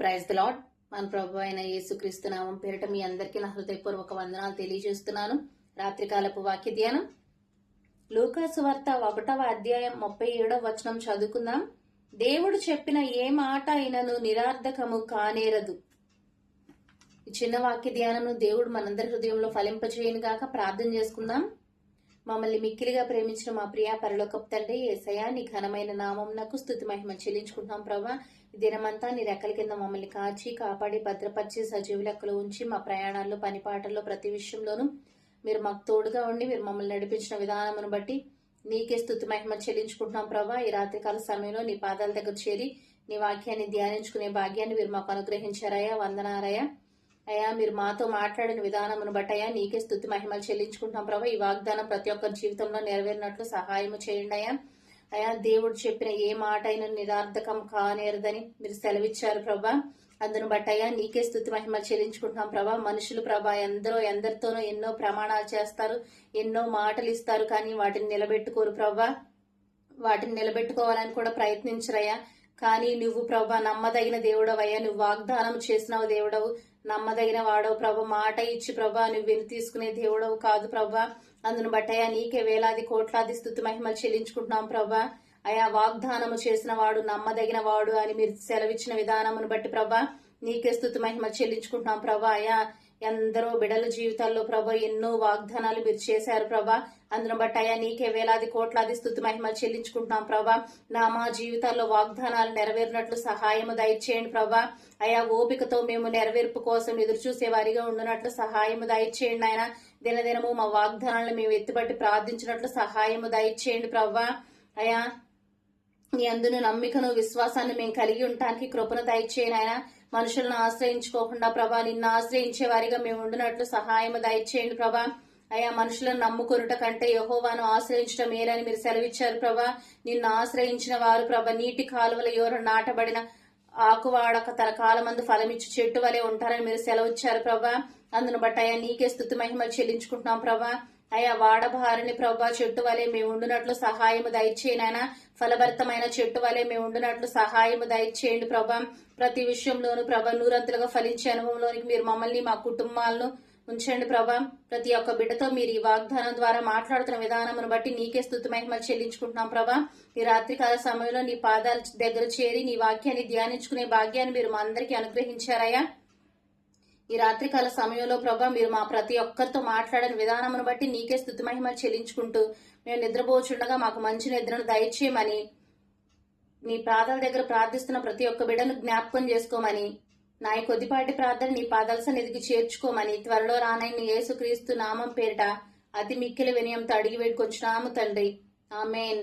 Praise the lord మన ప్రభు అయిన యేసుక్రీస్తు నామం పేరిట మీ అందరికీ నా హృదయపూర్వక వందనాలు తెలియజేస్తున్నాను. రాత్రికాలపు వాక్య ధ్యానం. లూకాసు వార్త ఒకటవ అధ్యాయం ముప్పై ఏడవ వచనం చదువుకుందాం. దేవుడు చెప్పిన ఏ మాట అయినను నిరార్థకము కానేరదు. చిన్న వాక్య ధ్యానము దేవుడు మనందరి హృదయంలో ఫలింపచేయను గాక ప్రార్థన చేసుకుందాం. మమ్మల్ని మిక్కిలిగా ప్రేమించిన మా ప్రియా పరలోకపు తండ్రి ఏసయా నీ ఘనమైన నామం నాకు స్థుతి మహిమ చెల్లించుకుంటున్నాం ప్రభా. ఈ దినమంతా నీ రెక్కల కింద మమ్మల్ని కాచి కాపాడి భద్రపరిచి సజీవ లెక్కలు ఉంచి మా ప్రయాణాల్లో పనిపాటల్లో ప్రతి విషయంలోనూ మీరు మాకు తోడుగా ఉండి మీరు మమ్మల్ని నడిపించిన విధానమును బట్టి నీకే స్థుతి మహిమ చెల్లించుకుంటున్నాం ప్రభా. ఈ రాత్రికాల సమయంలో నీ పాదాల దగ్గర చేరి నీ వాక్యాన్ని ధ్యానించుకునే భాగ్యాన్ని మీరు మాకు అనుగ్రహించారయ్యా. వందనారయ్యా అయ్యా మీరు మాతో మాట్లాడిన విధానమును బట్టి అయ్యా నీకే స్థుతి మహిమలు చెల్లించుకుంటున్నాం ప్రభా. ఈ వాగ్దానం ప్రతి ఒక్కరి జీవితంలో నెరవేరినట్లు సహాయం చేయండి అయ్యా. అయ్యా దేవుడు చెప్పిన ఏ మాట అయినా నిరార్థకం కానేరదని మీరు సెలవిచ్చారు ప్రభా. అందును బట్టి అయ్యా నీకే స్థుతి మహిమలు చెల్లించుకుంటున్నాం ప్రభా. మనుషులు ప్రభా ఎందరో ఎందరితోనో ఎన్నో ప్రమాణాలు చేస్తారు ఎన్నో మాటలు ఇస్తారు కానీ వాటిని నిలబెట్టుకోరు ప్రభా. వాటిని నిలబెట్టుకోవాలని కూడా ప్రయత్నించరయ్యా. కానీ నువ్వు ప్రభా నమ్మదగిన దేవుడవయ్యా. నువ్వు వాగ్దానం చేసినావు దేవుడవు. నమ్మదగిన వాడవు ప్రభ. మాట ఇచ్చి ప్రభా నువ్వు విని తీసుకునే దేవుడవు కాదు ప్రభా. అందును బట్టయ్యా నీకే వేలాది కోట్లాది స్థుతి మహిమలు చెల్లించుకుంటున్నాం ప్రభా. అయా వాగ్దానము చేసిన వాడు నమ్మదగిన వాడు అని మీరు సెలవిచ్చిన విధానమును బట్టి ప్రభా నీకే స్థుతి మహిమ చెల్లించుకుంటున్నాం ప్రభా. అయా ఎందరో బిడల జీవితాల్లో ప్రభా ఎన్నో వాగ్దానాలు మీరు చేశారు ప్రభా. అందును బట్టి అయ్యా నీకే వేలాది కోట్లాది స్థుతి మహిమ చెల్లించుకుంటున్నాం ప్రభా. నా మా జీవితాల్లో వాగ్దానాలు నెరవేరినట్లు సహాయము దయచేయండి ప్రభా. అయా ఓపికతో మేము నెరవేర్పు కోసం ఎదురు చూసే వారిగా ఉండునట్లు సహాయము దయచేయండి ఆయన దినదినము మా వాగ్దానాలను మేము ఎత్తుబట్టి ప్రార్థించినట్లు సహాయము దయచేయండి ప్రభా. అయా నీ అందును నమ్మికను విశ్వాసాన్ని మేము కలిగి ఉండటానికి కృపను దయచేయను ఆయన. మనుషులను ఆశ్రయించుకోకుండా ప్రభా నిన్ను ఆశ్రయించే వారిగా మేము ఉండినట్లు సహాయం దయచేయండి ప్రభా. అయా మనుషులను నమ్ముకొనుట కంటే యహోవాను ఆశ్రయించడం మేలని మీరు సెలవిచ్చారు ప్రభా. నిన్ను ఆశ్రయించిన వారు ప్రభ నీటి కాలువల యోర నాటబడిన ఆకువాడక తన కాలమందు ఫలమిచ్చి చెట్టు వలె ఉంటారని మీరు సెలవిచ్చారు ప్రభా. అందును బట్టి అయ్యా నీకే స్థుతి మహిమలు చెల్లించుకుంటున్నాం ప్రభా. అయ్యా వాడబారిని ప్రభా చెట్టు వలె మేము ఉండునట్లు సహాయము దయచేయనైనా ఫలభరితమైన చెట్టు వలె మేము ఉండునట్లు సహాయము దయచేయండి ప్రభా. ప్రతి విషయంలోనూ ప్రభా నూరంతులుగా ఫలించే అనుభవంలోనికి మీరు మమ్మల్ని మా కుటుంబాలను ఉంచండి ప్రభా. ప్రతి ఒక్క బిడ్డతో మీరు ఈ వాగ్దానం ద్వారా మాట్లాడుతున్న విధానమును బట్టి నీకే స్థుతి మహిమలు చెల్లించుకుంటున్నాం ప్రభా. ఈ రాత్రికాల సమయంలో నీ పాదాల దగ్గర చేరి నీ వాక్యాన్ని ధ్యానించుకునే భాగ్యాన్ని మీరు మా అందరికీ అనుగ్రహించారయ్యా. ఈ రాత్రికాల సమయంలో ప్రభా మీరు మా ప్రతి ఒక్కరితో మాట్లాడిన విధానమును బట్టి నీకే స్థుతి మహిమలు చెల్లించుకుంటూ మేము నిద్రపోచుండగా మాకు మంచి నిద్రను దయచేయమని నీ పాదాల దగ్గర ప్రార్థిస్తున్న ప్రతి ఒక్క బిడ్డను జ్ఞాపకం చేసుకోమని నా ఈ కొద్దిపాటి ప్రార్థన నీ పాదాల సన్నిధికి చేర్చుకోమని త్వరలో రానైన యేసుక్రీస్తు నామం పేరిట అతి మిక్కిలి వినయంతో అడిగి వేడుకొచ్చున్నాము తండ్రి. ఆమెన్.